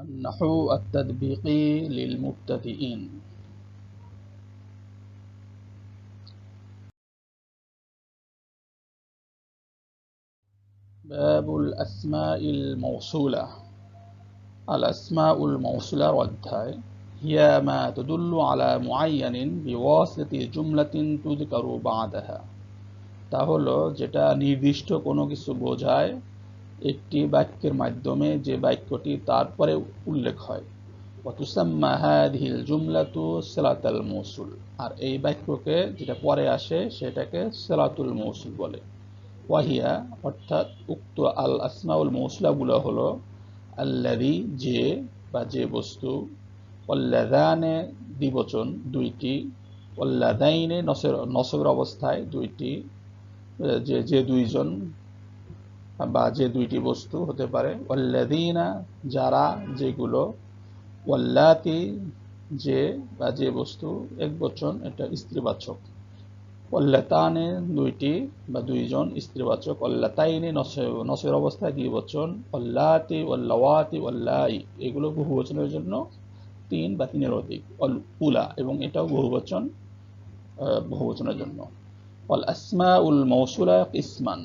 النحو التطبيقي للمبتدئين باب الأسماء الموصولة الأسماء الموصولة والتاء هي ما تدل على معين بواسطة جملة تذكر بعدها তা হলো যেটা নির্দিষ্ট কোনো কিছু বোঝায় একটি বাক্যের মাধ্যমে যে বাক্যটি তারপরে উল্লেখ হয়। ওয়াতুসাম্মা হাদিহিল জুমলাতু সিলাতাল মৌসুল। আর এই বাক্যকে যেটা পরে আসে, সেটাকে সিলাতুল মৌসুল বলে। ওয়াহিয়া অর্থাৎ উক্ত আল আসমাউল মৌসুলাগুলো হলো আল্লাদি যে বা যে বস্তু অল্লাদানে দ্বিবচন দুইটি অল্লাদাইনে নসের নসবের অবস্থায় দুইটি যে যে দুইজন বা যে দুইটি বস্তু হতে পারে। অল্লাদিনা যারা যেগুলো, ওয়াল্লাতি, যে বা যে বস্তু, এক বচন, এটা স্ত্রীবাচক। অল্লাতানে দুইটি বা দুইজন স্ত্রীবাচক। অল্লাতাইনে নসের অবস্থায় দুই বচন? অল্লাতি অল্লাওয়াতি অল্লাই এগুলো বহু বচনের জন্য তিন বা তিনের অধিক। অল উলা এবং এটাও বহুবচন বহুবচনের জন্য অল আসমা উল মৌসুলা ইসমান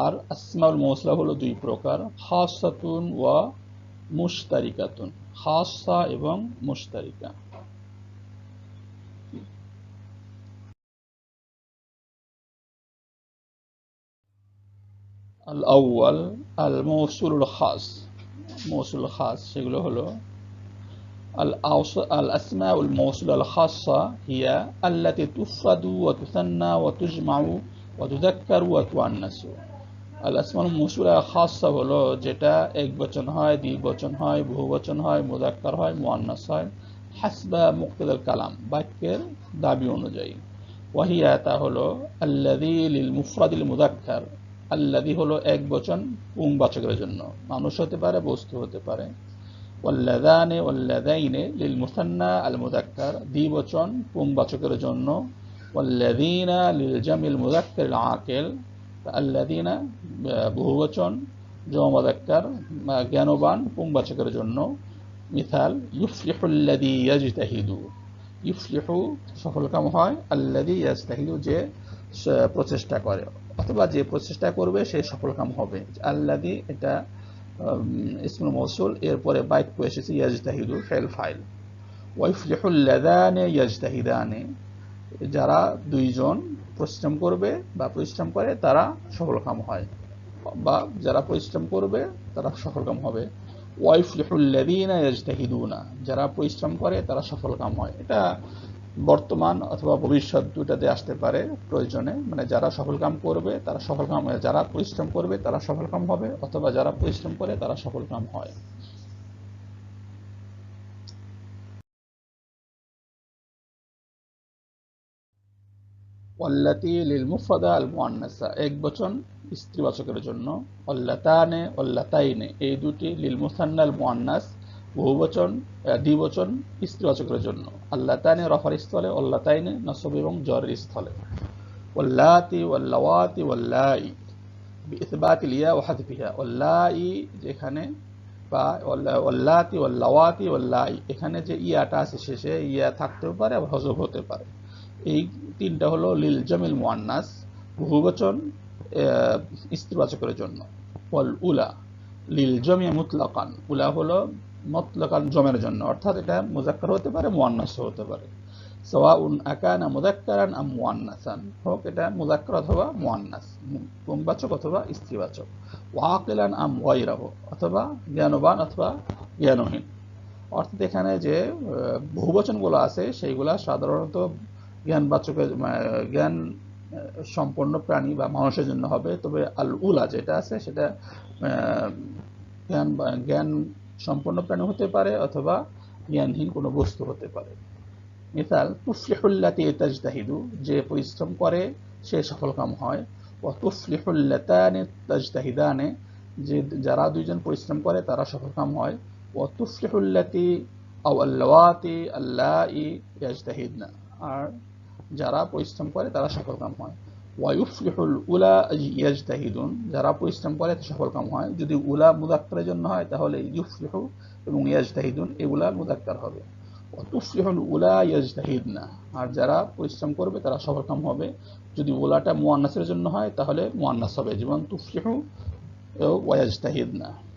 আর আসমাউল মৌসুলা হলো দুই প্রকার খাসাতুন ওয়া মুশতারিকাতুন খাসা এবং মুশতারিকা আল আউয়াল আল মৌসুল খাস মৌসুল খাস সেগুলো হলো الأسماء الموصولة الخاصة هي التي تفرد وتثنى وتجمع অতুদাক্কার ওয়া তুয়ান্নাসু আল আসমান খাসা হলো যেটা এক বচন হয় দ্বিবচন হয় বহুবচন হয় মুদাক্কার হয় মুয়ান্নাস হয় হাসবা মুক্তাদাল কালাম বাক্যের দাবি অনুযায়ী ওয়াহিয়া তা হলো আল্লাদি লিল মুফরাদিল মুদাক্কার আল্লাদি হলো এক বচন পুংবাচকের জন্য মানুষ হতে পারে বস্তু হতে পারে ওয়াল্লাদানে ওল্লাদাইনে লিল মুসান্না আল মুদাক্কার পুং বাচকের জন্য والذين للجمع المذكر العاقل الذين বহুবচন জমা মুযাক্কার জ্ঞানবান পুংবাচকের জন্য মিসাল ইউফলিহু আল্লাযী ইয়াজতাহিদু ইউফলিহু সফলকাম হয় আল্লাযী ইয়াজতাহিদু যে প্রচেষ্টা করে অথবা যে প্রচেষ্টা করবে সে সফলকাম হবে আল্লাযী এটা ইসমুল মৌসুল এরপরে বাক্য এসেছে ইয়াজতাহিদু ফেল ফাইল ওয়াইফলিহুল লাদানে ইয়াজতাহিদানে যারা দুইজন পরিশ্রম করবে বা পরিশ্রম করে, তারা সফলকাম হয়। বা যারা পরিশ্রম করবে, তারা সফলকাম হবে। ওয়াইফলিহুল লাদিনা ইয়াজতাহিদুনা, যারা পরিশ্রম করে, তারা সফলকাম হয়। এটা বর্তমান অথবা ভবিষ্যৎ দুটাতে আসতে পারে প্রয়োজনে। মানে যারা সফল কাম করবে, তারা সফল কাম যারা পরিশ্রম করবে, তারা সফল কাম হবে। অথবা যারা পরিশ্রম করে, তারা সফল কাম হয়। অল্লাতি লিল মুফাদা আল মুআন্নাসা। এক বচন স্ত্রীবাচকের জন্য। অল্লাতানে অল্লাতাইনে এই দুটি লিল মুসান্না আল মুআন্নাস বহুবচন দ্বিবচন স্ত্রীবাচকের জন্য। আল্লাহ তাইনে রফার স্থলে আল্লাহ তাইনে নসব এবং জ্বরের স্থলে। ওল্লাতি ওল্লাওয়াতি ওল্লাই ইসবাতি লিয়া ওয়াহাদিফিহা ওল্লাই যেখানে বা ওল্লাতি ওল্লাওয়াতি ওল্লাই এখানে যে ইয়াটা আছে শেষে ইয়া থাকতেও পারে, আবার হজব হতে পারে। এই তিনটা হলো লিল জামিল মুয়ান্নাস বহুবচন স্ত্রীবাচকের জন্য। ওয়াল উলা, লিল জমিয়া মুতলাকান। উলা হলো মতলাকান জমের জন্য। অর্থাৎ এটা মুজাক্কার হতে পারে মুয়ান্নাস হতে পারে। সওয়াউন আকানা মুজাক্কারান আম মুয়ান্নাসান হোক, এটা মুজাক্কার অথবা মুয়ান্নাস পুংবাচক অথবা স্ত্রীবাচক ওয়াকিলান আম ওয়াইরাহ অথবা জ্ঞানবান অথবা জ্ঞানহীন। অর্থাৎ এখানে যে বহুবচনগুলো আছে, সেইগুলা সাধারণত জ্ঞানবাচকের জ্ঞান সম্পন্ন প্রাণী বা মানুষের জন্য হবে। তবে আল উলা যেটা আছে, সেটা জ্ঞান জ্ঞান সম্পন্ন প্রাণী হতে পারে অথবা জ্ঞানহীন কোনো বস্তু হতে পারে। মিসাল, তুফলিহুল্লাতি তাজতাহিদু যে পরিশ্রম করে, সে সফলকাম হয়। ও তুফলিহুল্লাতানে তাজতাহিদানে যে, যারা দুইজন পরিশ্রম করে, তারা সফলকাম হয়। ও তুফলিহুল্লাতি আও আল্লাওয়াতি আল্লাহ ইয়াজতাহিদনা আর যারা পরিশ্রম করে তারা সফলকাম হয়। ওয়ায়ুফলিহুল উলা ইয়াজতাহিদুন, যারা পরিশ্রম করে এতে সফল কাম হয়। যদি উলা মুদাক্কারের জন্য হয়, তাহলে ইউফলিহু এবং ইয়াজতাহিদুন এগুলা মুদাক্কার হবে। তুফলিহুল উলা ইয়াজতাহিদনা, আর যারা পরিশ্রম করবে তারা সফল কাম হবে। যদি উলাটা মুয়ান্নাসের জন্য হয়, তাহলে মুয়ান্নাস হবে। যেমন তুফলিহু ওয়াজতাহিদনা।